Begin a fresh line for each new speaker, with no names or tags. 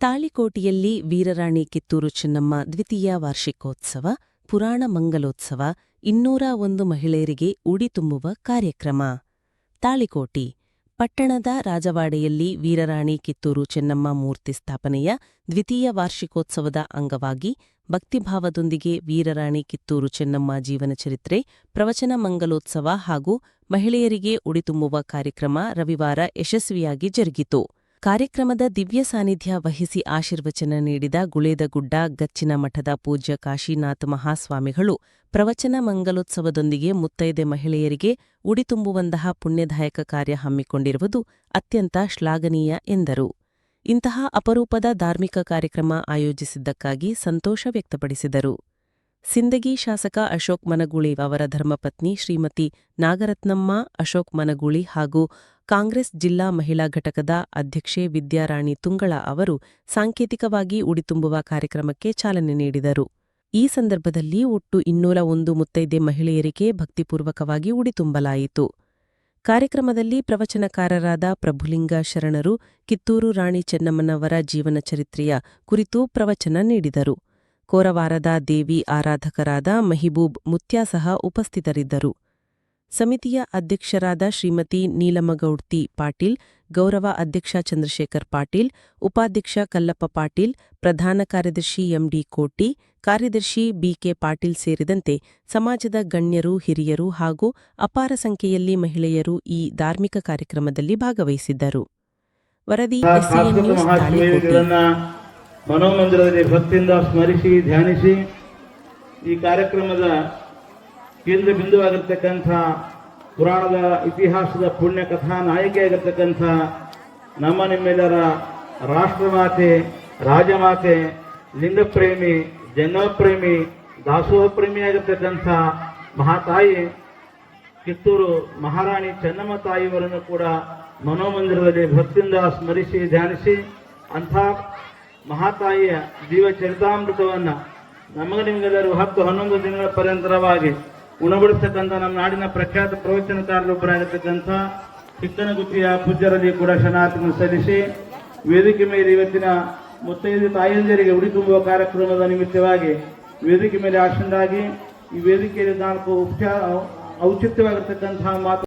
ತಾಳಿಕೋಟೆಯಲ್ಲಿ ವೀರರಾಣಿ ಕಿತ್ತೂರು ಚೆನ್ನಮ್ಮ ದ್ವಿತೀಯ ವಾರ್ಷಿಕೋತ್ಸವ, ಪುರಾಣ ಮಂಗಲೋತ್ಸವ, ಇನ್ನೂರ ಒಂದು ಮಹಿಳೆಯರಿಗೆ ಉಡಿ ತುಂಬುವ ಕಾರ್ಯಕ್ರಮ. ತಾಳಿಕೋಟಿ, ಪಟ್ಟಣದ ರಾಜವಾಡೆಯಲ್ಲಿ ವೀರರಾಣಿ ಕಿತ್ತೂರು ಚೆನ್ನಮ್ಮ ಮೂರ್ತಿ ಸ್ಥಾಪನೆಯ ದ್ವಿತೀಯ ವಾರ್ಷಿಕೋತ್ಸವದ ಅಂಗವಾಗಿ ಭಕ್ತಿಭಾವದೊಂದಿಗೆ ವೀರರಾಣಿ ಕಿತ್ತೂರು ಚೆನ್ನಮ್ಮ ಜೀವನ ಚರಿತ್ರೆ, ಪ್ರವಚನ ಮಂಗಲೋತ್ಸವ ಹಾಗೂ ಮಹಿಳೆಯರಿಗೆ ಉಡಿ ತುಂಬುವ ಕಾರ್ಯಕ್ರಮ ರವಿವಾರ ಯಶಸ್ವಿಯಾಗಿ ಜರುಗಿತು. ಕಾರ್ಯಕ್ರಮದ ದಿವ್ಯ ಸಾನ್ನಿಧ್ಯ ವಹಿಸಿ ಆಶೀರ್ವಚನ ನೀಡಿದ ಗುಳೇದಗುಡ್ಡ, ಗಚ್ಚಿನ ಮಠದ ಪೂಜ್ಯ ಕಾಶೀನಾಥ್ ಮಹಾಸ್ವಾಮಿಗಳು ಪ್ರವಚನ ಮಂಗಲೋತ್ಸವದೊಂದಿಗೆ ಮುತ್ತೈದೆ ಮಹಿಳೆಯರಿಗೆ ಉಡಿತುಂಬುವಂತಹ ಪುಣ್ಯದಾಯಕ ಕಾರ್ಯ ಹಮ್ಮಿಕೊಂಡಿರುವುದು ಅತ್ಯಂತ ಶ್ಲಾಘನೀಯ ಎಂದರು. ಇಂತಹ ಅಪರೂಪದ ಧಾರ್ಮಿಕ ಕಾರ್ಯಕ್ರಮ ಆಯೋಜಿಸಿದ್ದಕ್ಕಾಗಿ ಸಂತೋಷ ವ್ಯಕ್ತಪಡಿಸಿದರು. ಸಿಂದಗಿ ಶಾಸಕ ಅಶೋಕ್ ಮನಗುಳಿ ಅವರ ಧರ್ಮಪತ್ನಿ ಶ್ರೀಮತಿ ನಾಗರತ್ನಮ್ಮ ಅಶೋಕ್ ಮನಗುಳಿ ಹಾಗೂ ಕಾಂಗ್ರೆಸ್ ಜಿಲ್ಲಾ ಮಹಿಳಾ ಘಟಕದ ಅಧ್ಯಕ್ಷೆ ವಿದ್ಯಾರಾಣಿ ತುಂಗಳ ಅವರು ಸಾಂಕೇತಿಕವಾಗಿ ಉಡಿತುಂಬುವ ಕಾರ್ಯಕ್ರಮಕ್ಕೆ ಚಾಲನೆ ನೀಡಿದರು. ಈ ಸಂದರ್ಭದಲ್ಲಿ ಒಟ್ಟು ಇನ್ನೂರ ಒಂದು ಮುತ್ತೈದೆ ಮಹಿಳೆಯರಿಗೆ ಭಕ್ತಿಪೂರ್ವಕವಾಗಿ ಉಡಿತುಂಬಲಾಯಿತು. ಕಾರ್ಯಕ್ರಮದಲ್ಲಿ ಪ್ರವಚನಕಾರರಾದ ಪ್ರಭುಲಿಂಗ ಶರಣರು, ಕಿತ್ತೂರು ರಾಣಿ ಚೆನ್ನಮ್ಮನವರ ಜೀವನ ಚರಿತ್ರೆಯ ಕುರಿತು ಪ್ರವಚನ ನೀಡಿದರು. ಕೋರವಾರದ ದೇವಿ ಆರಾಧಕರಾದ ಮಹಿಬೂಬ್ ಮುತ್ಯಾ ಸಹ ಉಪಸ್ಥಿತರಿದ್ದರು. ಸಮಿತಿಯ ಅಧ್ಯಕ್ಷರಾದ ಶ್ರೀಮತಿ ನೀಲಮಗೌಡ್ತಿ ಪಾಟೀಲ್ ಗೌರವ ಅಧ್ಯಕ್ಷ ಚಂದ್ರಶೇಖರ್ ಪಾಟೀಲ್ ಉಪಾಧ್ಯಕ್ಷ ಕಲ್ಲಪ್ಪ ಪಾಟೀಲ್ ಪ್ರಧಾನ ಕಾರ್ಯದರ್ಶಿ ಎಂಡಿ ಕೋಟಿ ಕಾರ್ಯದರ್ಶಿ ಬಿಕೆ ಪಾಟೀಲ್ ಸೇರಿದಂತೆ ಸಮಾಜದ ಗಣ್ಯರು ಹಿರಿಯರು ಹಾಗೂ ಅಪಾರ ಸಂಖ್ಯೆಯಲ್ಲಿ ಮಹಿಳೆಯರು ಈ ಧಾರ್ಮಿಕ ಕಾರ್ಯಕ್ರಮದಲ್ಲಿ ಭಾಗವಹಿಸಿದ್ದರು. ವರದಿ
ಮನೋಮಂದಿರದಲ್ಲಿ ಭಕ್ತಿಯಿಂದ ಸ್ಮರಿಸಿ, ಧ್ಯಾನಿಸಿ ಈ ಕಾರ್ಯಕ್ರಮದ ಕೇಂದ್ರ ಬಿಂದುವಾಗಿರ್ತಕ್ಕಂಥ ಪುರಾಣದ ಇತಿಹಾಸದ ಪುಣ್ಯ ಕಥಾ ನಾಯಕಿಯಾಗಿರ್ತಕ್ಕಂಥ ನಮ್ಮ ನಿಮ್ಮೆಲ್ಲರ ರಾಷ್ಟ್ರಮಾತೆ, ರಾಜಮಾತೆ, ಲಿಂಗಪ್ರೇಮಿ ಜನಪ್ರೇಮಿ ದಾಸೋಹ ಪ್ರೇಮಿಯಾಗಿರ್ತಕ್ಕಂಥ ಮಹಾತಾಯಿ ಕಿತ್ತೂರು ಮಹಾರಾಣಿ ಚೆನ್ನಮ್ಮ ತಾಯಿಯವರನ್ನು ಕೂಡ ಮನೋಮಂದಿರದಲ್ಲಿ ಭಕ್ತಿಯಿಂದ ಸ್ಮರಿಸಿ, ಧ್ಯಾನಿಸಿ ಅಂಥ ಮಹಾತಾಯಿಯ ಜೀವ ಚರಿತಾಮೃತವನ್ನು ನಮಗೆ ನಿಮಗೆಲ್ಲರೂ ಹತ್ತು ಹನ್ನೊಂದು ದಿನಗಳ ಪರ್ಯಂತರವಾಗಿ ಉಣಬಡಿಸ್ತಕ್ಕಂಥ ನಮ್ಮ ನಾಡಿನ ಪ್ರಖ್ಯಾತ ಪ್ರವಚನಕಾರರೊಬ್ಬರಾಗಿರ್ತಕ್ಕಂಥ ಹಿಕ್ಕನಗುತ್ತಿಯ ಪೂಜ್ಯರಲ್ಲಿ ಕೂಡ ಶರಣಾರ್ಥಿಗಳನ್ನು ಸಲ್ಲಿಸಿ ವೇದಿಕೆ ಮೇಲೆ ಇವತ್ತಿನ ಮುತ್ತೈದು ತಾಯಂದಿರಿಗೆ ಉಡಿ ತುಂಬುವ ಕಾರ್ಯಕ್ರಮದ ನಿಮಿತ್ತವಾಗಿ ವೇದಿಕೆ ಮೇಲೆ ಆಶಂದಾಗಿ ಈ ವೇದಿಕೆಯಲ್ಲಿ ನಾಲ್ಕು ಉಪಚಾರ ಔಚಿತ್ಯವಾಗಿರ್ತಕ್ಕಂತಹ ಮಾತು